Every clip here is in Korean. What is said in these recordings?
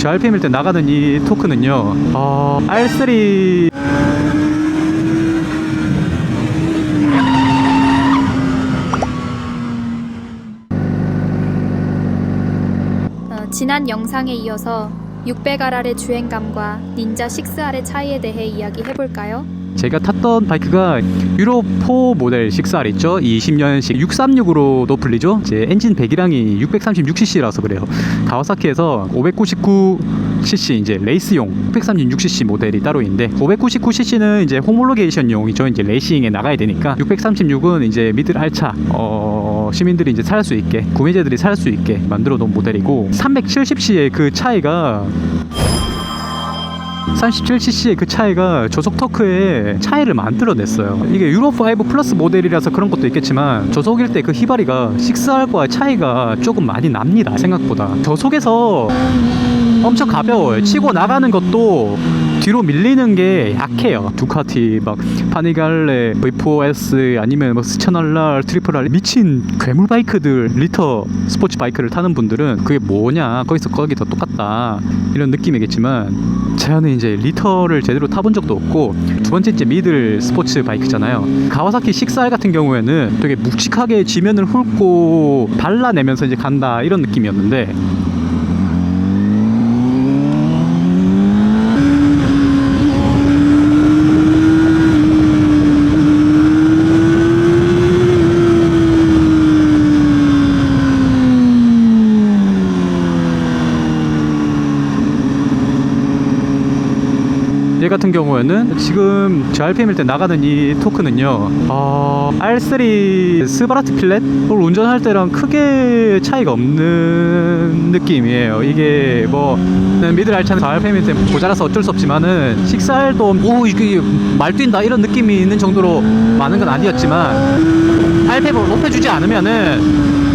저 RPM일 때 나가는 이 토크는요 어, R3 어, 지난 영상에 이어서 600RR의 주행감과 닌자 6R의 차이에 대해 이야기해 볼까요? 제가 탔던 바이크가 유로 4 모델 6R 있죠? 20년식 636으로도 불리죠? 제 엔진 배기량이 636cc라서 그래요. 가와사키에서 599cc 이제 레이스용 636cc 모델이 따로 있는데 599cc는 이제 호몰로게이션용이죠. 이제 레이싱에 나가야 되니까 636은 이제 미들 알차 어, 시민들이 이제 살 수 있게 구매자들이 살 수 있게 만들어 놓은 모델이고 370cc의 그 차이가 37cc의 그 차이가 저속 터크에 차이를 만들어냈어요. 이게 유로5 플러스 모델이라서 그런 것도 있겠지만 저속일 때그 휘발이가 6R과 차이가 조금 많이 납니다. 생각보다. 저속에서 엄청 가벼워요. 치고 나가는 것도 뒤로 밀리는 게 약해요. 두카티 막 파니갈레 V4S 아니면 뭐 스차날라 트리플 R 미친 괴물 바이크들 리터 스포츠 바이크를 타는 분들은 그게 뭐냐 거기서 거기 더 똑같다 이런 느낌이겠지만 저는 이제 리터를 제대로 타본 적도 없고 두 번째 이제 미들 스포츠 바이크잖아요. 가와사키 6R 같은 경우에는 되게 묵직하게 지면을 훑고 발라내면서 이제 간다 이런 느낌이었는데 얘 같은 경우에는 지금 저 RPM일 때 나가는 이 토크는요 어, R3 스바라트 필렛을 운전할 때랑 크게 차이가 없는 느낌이에요. 이게 뭐 미들 알차는 RPM일 때 모자라서 어쩔 수 없지만은 6R도 오 이게 말 뛴다 이런 느낌이 있는 정도로 많은 건 아니었지만 RPM을 높여주지 않으면은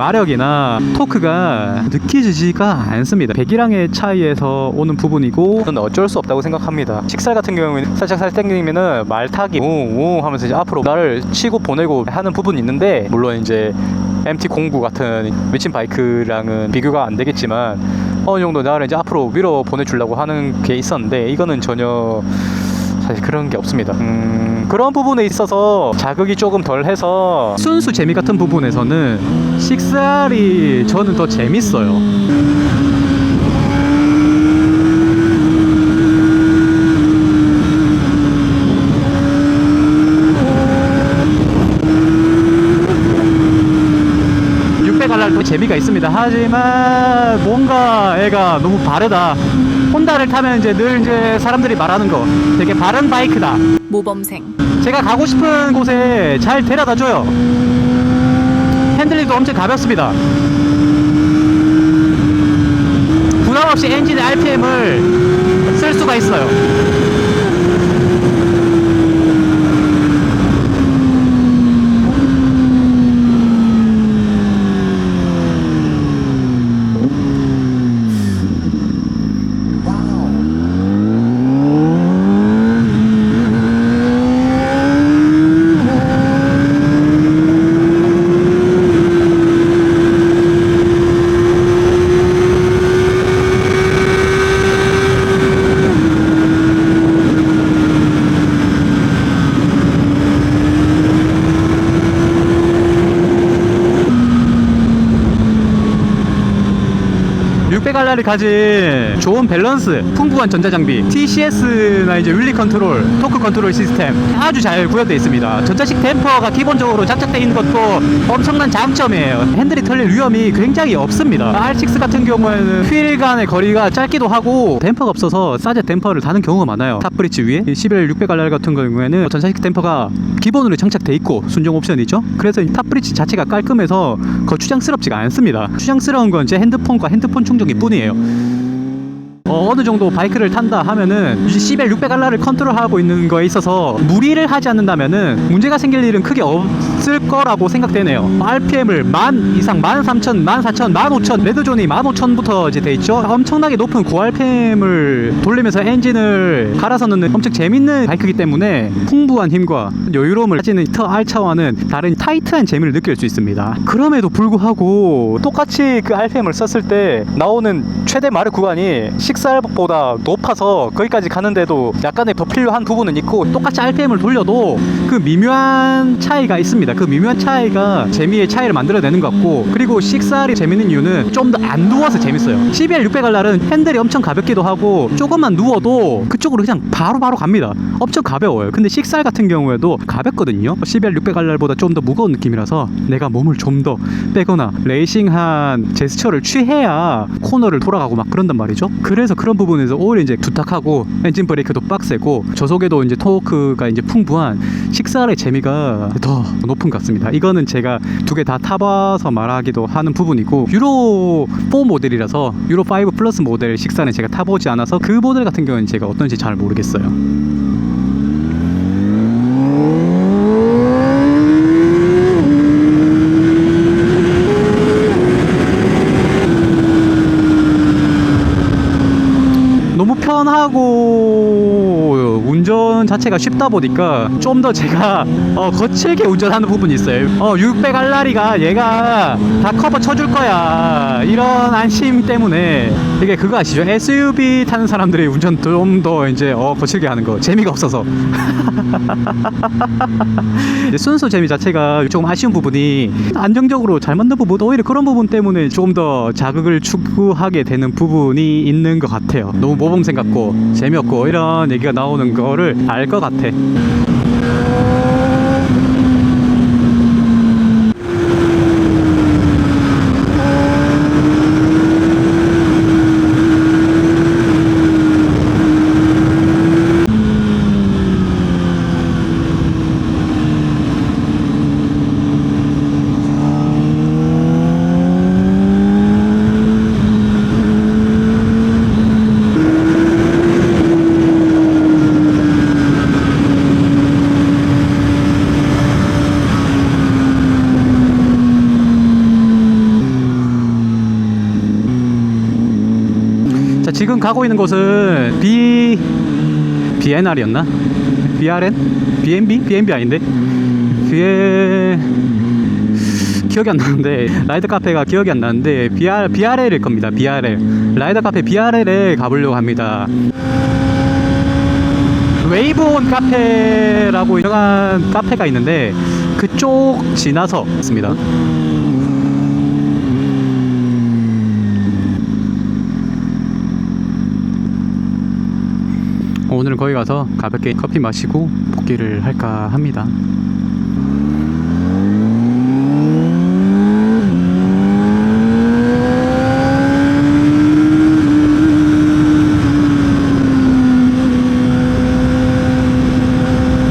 마력이나 토크가 느껴지지가 않습니다. 배기량의 차이에서 오는 부분이고 저는 어쩔 수 없다고 생각합니다. 식살 같은 경우에는 살짝 살짝 땡기면은 말 타기 우우 하면서 이제 앞으로 나를 치고 보내고 하는 부분이 있는데 물론 이제 MT09 같은 미친 바이크랑은 비교가 안 되겠지만 어느 정도 나를 이제 앞으로 위로 보내주려고 하는 게 있었는데 이거는 전혀 사실 그런 게 없습니다. 음, 그런 부분에 있어서 자극이 조금 덜 해서 순수 재미 같은 부분에서는 6R이 저는 더 재밌어요. 갈랄도 재미가 있습니다. 하지만 뭔가 애가 너무 바르다. 혼다를 타면 이제 늘 이제 사람들이 말하는 거 되게 바른 바이크다. 모범생. 제가 가고 싶은 곳에 잘 데려다 줘요. 핸들링도 엄청 가볍습니다. 부담 없이 엔진의 RPM을 쓸 수가 있어요. 갈라를 가진 좋은 밸런스, 풍부한 전자장비, TCS나 이제 윌리 컨트롤, 토크 컨트롤 시스템 아주 잘 구현되어 있습니다. 전자식 댐퍼가 기본적으로 장착되어 있는 것도 엄청난 장점이에요. 핸들이 털릴 위험이 굉장히 없습니다. R6 같은 경우에는 휠 간의 거리가 짧기도 하고 댐퍼가 없어서 싸제 댐퍼를 다는 경우가 많아요. 탑브리지 위에 11 600갈랄 같은 경우에는 전자식 댐퍼가 기본으로 장착돼 있고 순정 옵션이죠. 그래서 이 탑브리지 자체가 깔끔해서 거추장스럽지가 않습니다. 추장스러운 건 제 핸드폰과 핸드폰 충전 기 뿐이에요. 어, 느 정도 바이크를 탄다 하면은 이제 CBR 600 알라를 컨트롤하고 있는 거에 있어서 무리를 하지 않는다면은 문제가 생길 일은 크게 없을 거라고 생각되네요. RPM을 만 이상, 만 삼천, 만 사천, 만 오천, 레드존이 만 오천부터 이제 돼 있죠. 엄청나게 높은 고RPM을 돌리면서 엔진을 갈아서 넣는 엄청 재밌는 바이크이기 때문에 풍부한 힘과 여유로움을 가지는 터 R차와는 다른 타이트한 재미를 느낄 수 있습니다. 그럼에도 불구하고 똑같이 그 RPM을 썼을 때 나오는 최대 마력 구간이 식살보다 높아서 거기까지 가는데도 약간의 더 필요한 부분은 있고 똑같이 RPM을 돌려도 그 미묘한 차이가 있습니다. 그 미묘한 차이가 재미의 차이를 만들어내는 것 같고 그리고 식살이 재밌는 이유는 좀 더 안 누워서 재밌어요. CBR 600알날은 핸들이 엄청 가볍기도 하고 조금만 누워도 그쪽으로 그냥 바로바로 갑니다. 엄청 가벼워요. 근데 식살 같은 경우에도 가볍거든요. CBR 600알날보다 좀 더 무거운 느낌이라서 내가 몸을 좀 더 빼거나 레이싱한 제스처를 취해야 코너를 돌아가고 막 그런단 말이죠. 그래서 그런 부분에서 오히려 이제 두탁하고 엔진 브레이크도 빡세고 저속에도 이제 토크가 이제 풍부한 식살의 재미가 더 높은 것 같습니다. 이거는 제가 두 개 다 타봐서 말하기도 하는 부분이고 유로 4 모델이라서 유로 5 플러스 모델 식사는 제가 타보지 않아서 그 모델 같은 경우는 제가 어떤지 잘 모르겠어요. 너무 편하고 자체가 쉽다 보니까 좀 더 제가 어, 거칠게 운전하는 부분이 있어요. 어, 600 알라리가 얘가 다 커버 쳐줄 거야. 이런 안심 때문에 이게 그거 아시죠? SUV 타는 사람들이 운전 좀 더 이제 어, 거칠게 하는 거. 재미가 없어서. 이제 순수 재미 자체가 조금 아쉬운 부분이 안정적으로 잘 만든 부분 오히려 그런 부분 때문에 조금 더 자극을 추구하게 되는 부분이 있는 것 같아요. 너무 모범생 같고 재미없고 이런 얘기가 나오는 거를 알 것 같아 지금 가고 있는 곳은 B BNR이었나? BRN? BNB? BNB 아닌데? BN 기억이 안 나는데 라이더 카페가 기억이 안 나는데 BR BRL일 겁니다. BRL 라이더 카페 BRL에 가보려고 합니다. 웨이브온 카페라고 유명한 카페가 있는데 그쪽 지나서 있습니다. 오늘은 거기 가서 가볍게 커피 마시고 복귀를 할까 합니다.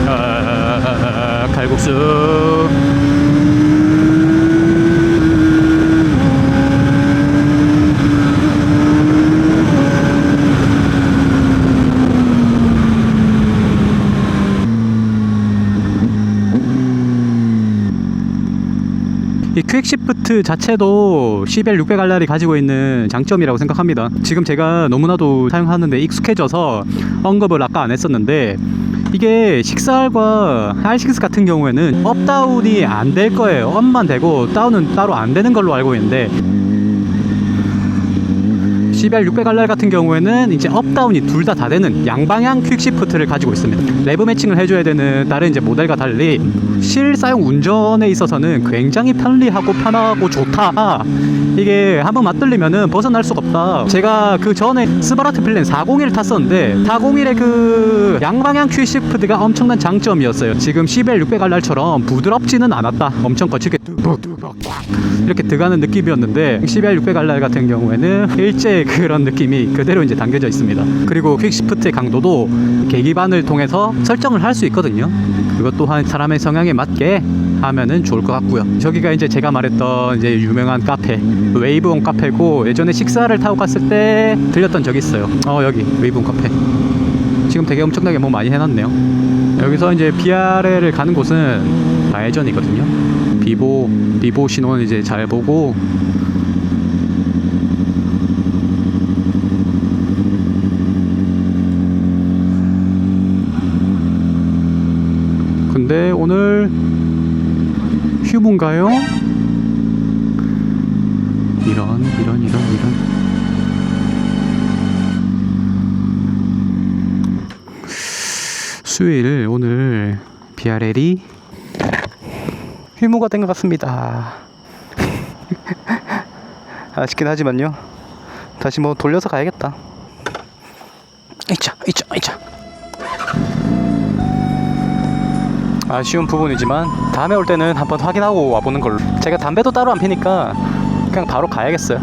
아, 칼국수. 이 퀵시프트 자체도 CBR 600알날이 가지고 있는 장점이라고 생각합니다. 지금 제가 너무나도 사용하는데 익숙해져서 언급을 아까 안 했었는데 이게 식살과 R6 같은 경우에는 업다운이 안 될 거예요. 업만 되고 다운은 따로 안 되는 걸로 알고 있는데 CBR 600알랄 같은 경우에는 이제 업다운이 둘 다 다 되는 양방향 퀵시프트를 가지고 있습니다. 레브 매칭을 해줘야 되는 다른 이제 모델과 달리 실사용 운전에 있어서는 굉장히 편리하고 편하고 좋다. 이게 한번 맛들리면은 벗어날 수가 없다. 제가 그 전에 스바라트 필렌 401 탔었는데 401의 그 양방향 퀵시프트가 엄청난 장점이었어요. 지금 CBR 600알랄처럼 부드럽지는 않았다. 엄청 거칠게 이렇게 들어가는 느낌이었는데 CBR 600알랄 같은 경우에는 일제 그런 느낌이 그대로 이제 담겨져 있습니다. 그리고 퀵시프트의 강도도 계기반을 통해서 설정을 할 수 있거든요. 그것 또한 사람의 성향에 맞게 하면은 좋을 것 같고요. 저기가 이제 제가 말했던 이제 유명한 카페 웨이브온 카페고 예전에 식사를 타고 갔을 때 들렸던 적이 있어요. 어 여기 웨이브온 카페. 지금 되게 엄청나게 뭐 많이 해놨네요. 여기서 이제 비아레를 가는 곳은 좌회전이거든요. 비보 비보 신호는 이제 잘 보고 근데 오늘 휴무인가요? 이런 이런 이런 이런 수요일 오늘 비아렐이 휴무가 된 것 같습니다. 아쉽긴 하지만요. 다시 뭐 돌려서 가야겠다. 이차 이차 이차. 아쉬운 부분이지만 다음에 올 때는 한번 확인하고 와보는 걸로. 제가 담배도 따로 안 피니까 그냥 바로 가야겠어요.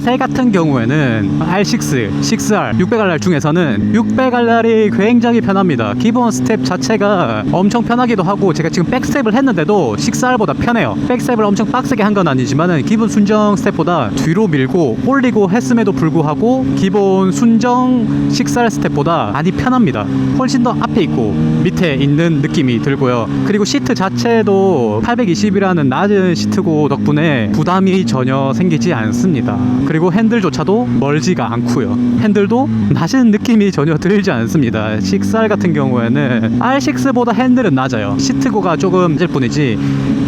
자세 같은 경우에는 R6, 6R, 600R 중에서는 600R이 굉장히 편합니다. 기본 스텝 자체가 엄청 편하기도 하고 제가 지금 백스텝을 했는데도 6R보다 편해요. 백스텝을 엄청 빡세게 한 건 아니지만은 기본 순정 스텝보다 뒤로 밀고 올리고 했음에도 불구하고 기본 순정 6R 스텝보다 많이 편합니다. 훨씬 더 앞에 있고 밑에 있는 느낌이 들고요. 그리고 시트 자체도 820이라는 낮은 시트고 덕분에 부담이 전혀 생기지 않습니다. 그리고 핸들조차도 멀지가 않고요. 핸들도 낮은 느낌이 전혀 들지 않습니다. 6R 같은 경우에는 R6보다 핸들은 낮아요. 시트고가 조금 낮을 뿐이지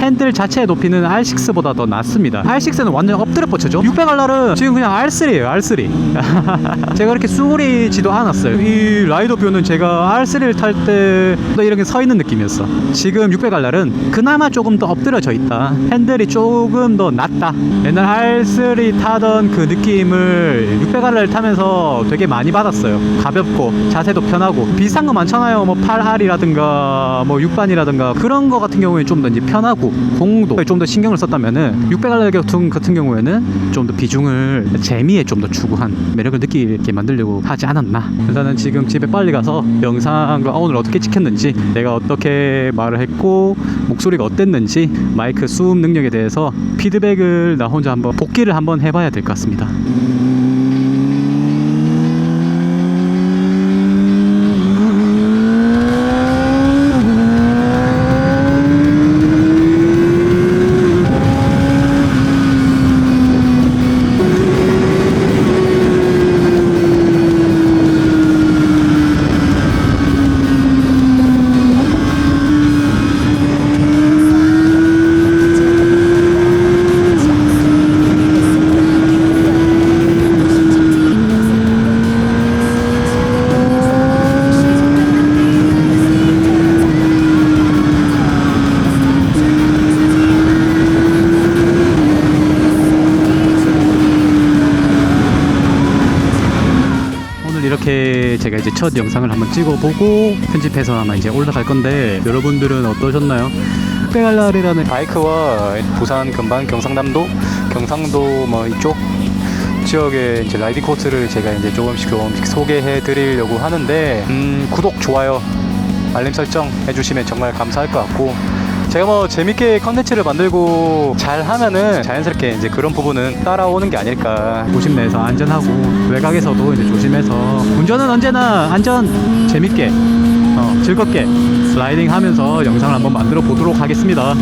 핸들 자체의 높이는 R6보다 더 낮습니다. R6는 완전 엎드려 뻗쳐죠. 600R은 지금 그냥 R3예요. R3. 제가 그렇게 수그리지도 않았어요. 이 라이더 뷰는 제가 R3를 탈 때 이렇게 서 있는 느낌이었어. 지금 600R은 그나마 조금 더 엎드려져 있다. 핸들이 조금 더 낮다. 옛날 R3 타던 그 느낌을 600R을 타면서 되게 많이 받았어요. 가볍고 자세도 편하고 비슷한 거 많잖아요. 뭐 8R이라든가 뭐 6반이라든가 그런 거 같은 경우에 좀 더 이제 편하고 공도 좀 더 신경을 썼다면은 600R 같은 같은 경우에는 좀 더 비중을 재미에 좀 더 추구한 매력을 느끼게 만들려고 하지 않았나. 일단은 지금 집에 빨리 가서 영상과 오늘 어떻게 찍혔는지 내가 어떻게 말을 했고 목소리가 어땠는지 마이크 수음 능력에 대해서 피드백을 나 혼자 한번 복기를 한번 해봐야 될 것 같습니다. 오늘 첫 영상을 한번 찍어보고 편집해서 아마 이제 올라갈 건데 여러분들은 어떠셨나요? 흑백알날이라는 바이크와 부산 근방 경상남도 경상도 뭐 이쪽 지역의 이제 라이딩 코스를 제가 이제 조금씩 조금씩 소개해 드리려고 하는데 음, 구독 좋아요 알림 설정 해주시면 정말 감사할 것 같고 제가 뭐 재밌게 컨텐츠를 만들고 잘 하면은 자연스럽게 이제 그런 부분은 따라오는 게 아닐까. 조심 내서 안전하고 외곽에서도 이제 조심해서 운전은 언제나 안전 재밌게 어, 즐겁게 라이딩 하면서 영상을 한번 만들어 보도록 하겠습니다